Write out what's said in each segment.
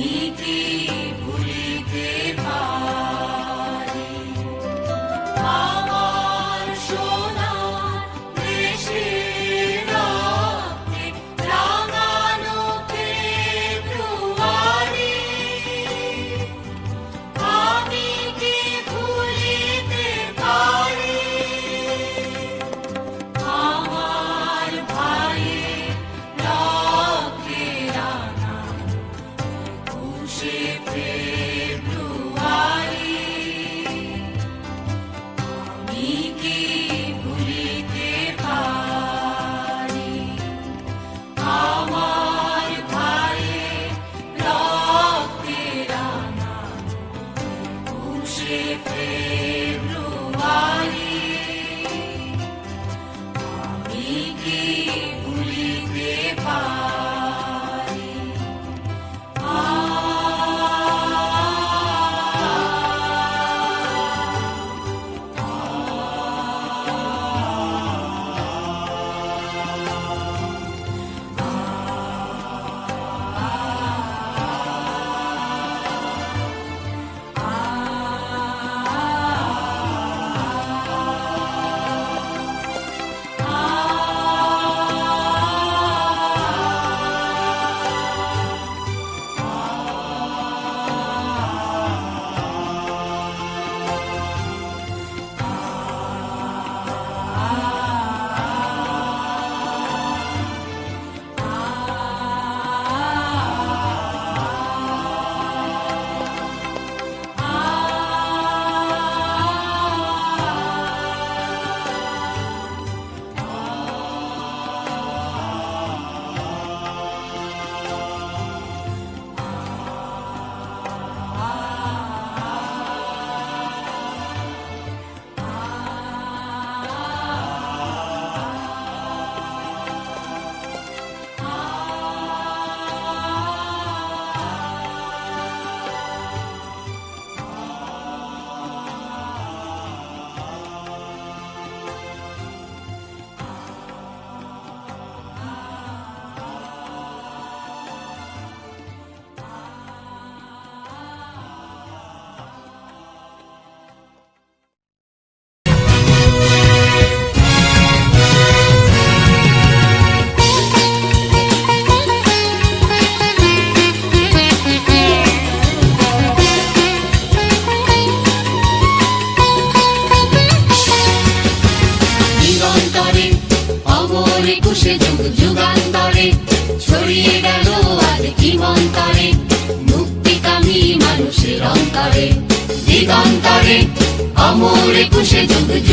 नीति একুশে ফেব্রুয়ারি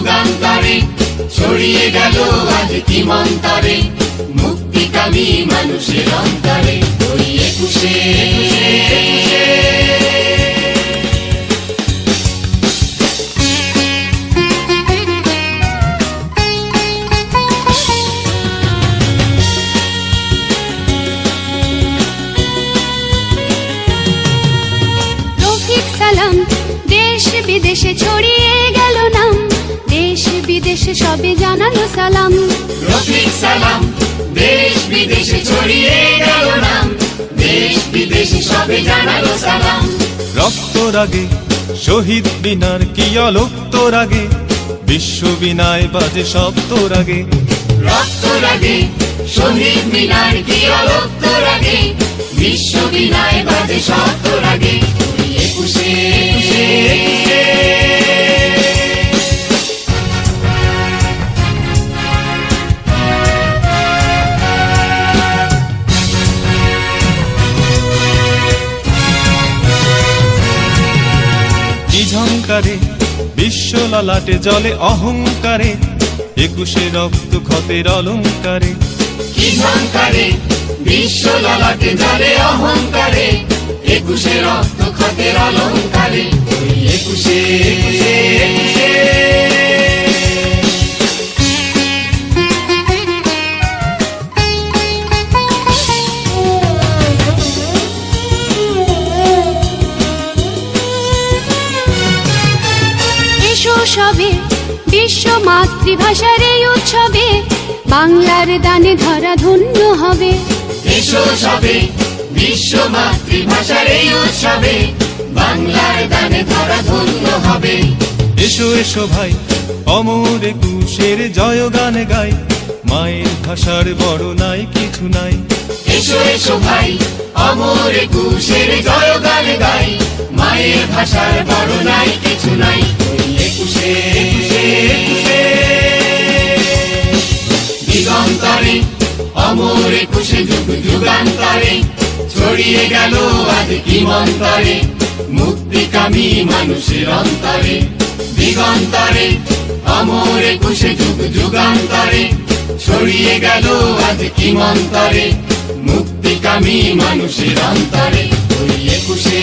যুগান্তরে ছড়িয়ে গেল আজ কিমন্তরে। মুক্তিকামী মানুষের অন্তরে ওই একুশে জানালো সালাম। রফিক সালাম দেশ বিদেশে ছড়িয়ে গেল নাম। দেশ বিদেশে সবে জানালো সালাম। রক্ত রাগে শহীদ বিনার কি অলোক্ত রাগে? বিশ্ব বিনায় বাজে শব্দ রাগে। রক্ত লাগে শহীদ মিনার কি অরক্ত লাগে বিশ্ব বিনায় বাজে লাগে ওই একুশে একুশে। ঝংকারে বিশ্ব ললাটে জলে অহংকারে একুশে রক্ত ক্ষতের অলঙ্কারে। কি বিশ্ব লালাটে জলে অহংকারে একুশে রক্ত ক্ষতের অলঙ্কারে। একুশে। মাতৃভাষার এই উৎসবে বাংলার দানে ধরা ধন্য হবে। এসো সবে বিশ্ব মাতৃভাষার এই উৎসবে বাংলার দানে ধরা ধন্য হবে। এসো এসো ভাই অমর একুশের জয় গান গাই। মায়ের ভাষার বড় নাই কিছু নাই। এসো এসো ভাই অমর একুশের জয় গান গাই। মায়ের ভাষার বড় নাই কিছু নাই। একুশে একুশে একুশে। দিগন্তরে অমর একুশে যুগ যুগান্তরে, ছড়িয়ে গেল আজ কি মন্তরে মুক্তিকামী মানুষের অন্তরে, দিগন্তরে, অমর একুশে যুগ যুগান্তরে, ছড়িয়ে গেল আজ কি মন্তরে মুক্তিকামী মানুষের অন্তরে একুশে একুশে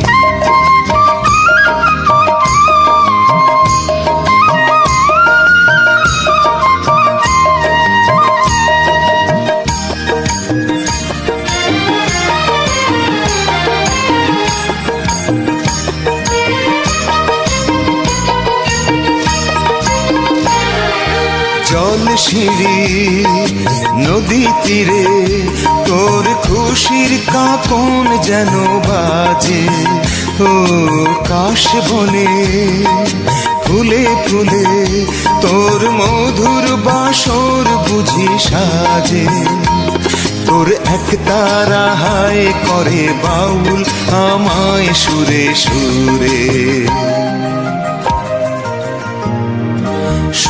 সিঁড়ি নদী তীরে তোর খুশির কাকন যেন বাজে। ও কাশ বনে, ফুলে ফুলে তোর মধুর বাসর বুঝি সাজে। তোর এক তারা করে বাউল আমায় সুরে সুরে।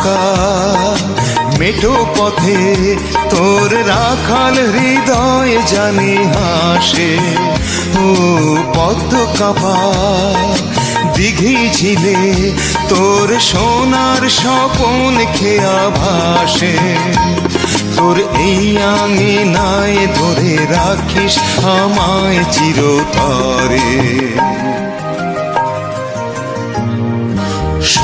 বাঁকা মেঠো পথে তোর রাখাল হৃদয় জানি হাসে। ও পদ্ম কাপা, দিঘি ঝিলে তোর সোনার স্বপন খেয়া ভাসে। তোর এই আঙিনায় ধরে রাখিস আমায় চিরতরে।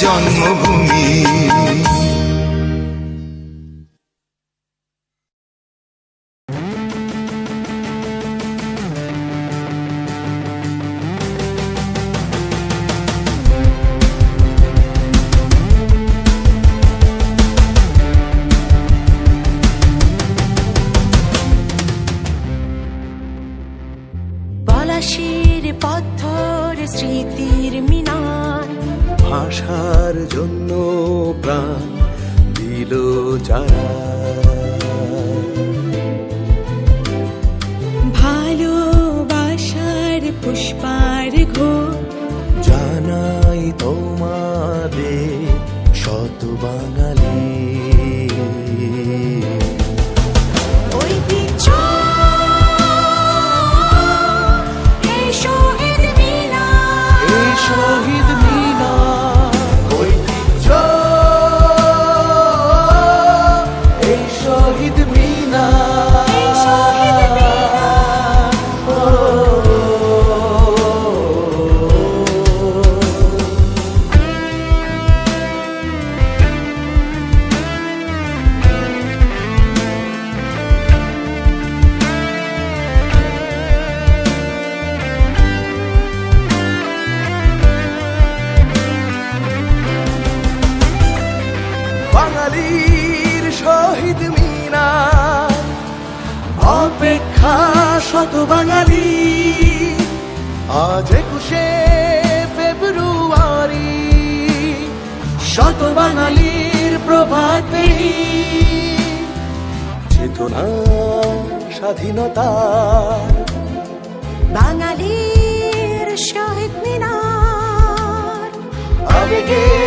জন্মভূমি। পলাশির পথর মিনার ভাষার জন্য প্রাণ দিল যারা। ভালোবাসার পুষ্পার ঘো জানাই তোমাদের শত শত বাঙালি? আজ একুশে ফেব্রুয়ারি শত বাঙালির প্রভাত পেরি চেতনা স্বাধীনতা। বাঙালির শহীদ মিনার। আবেগের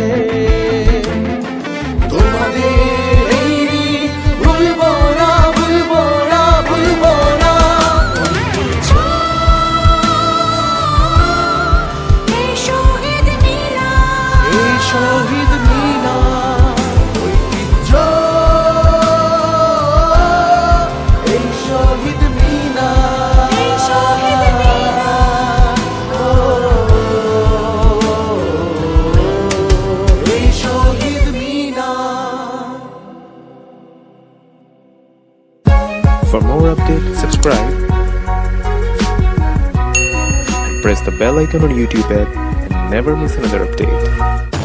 से icon on YouTube app and never miss another update.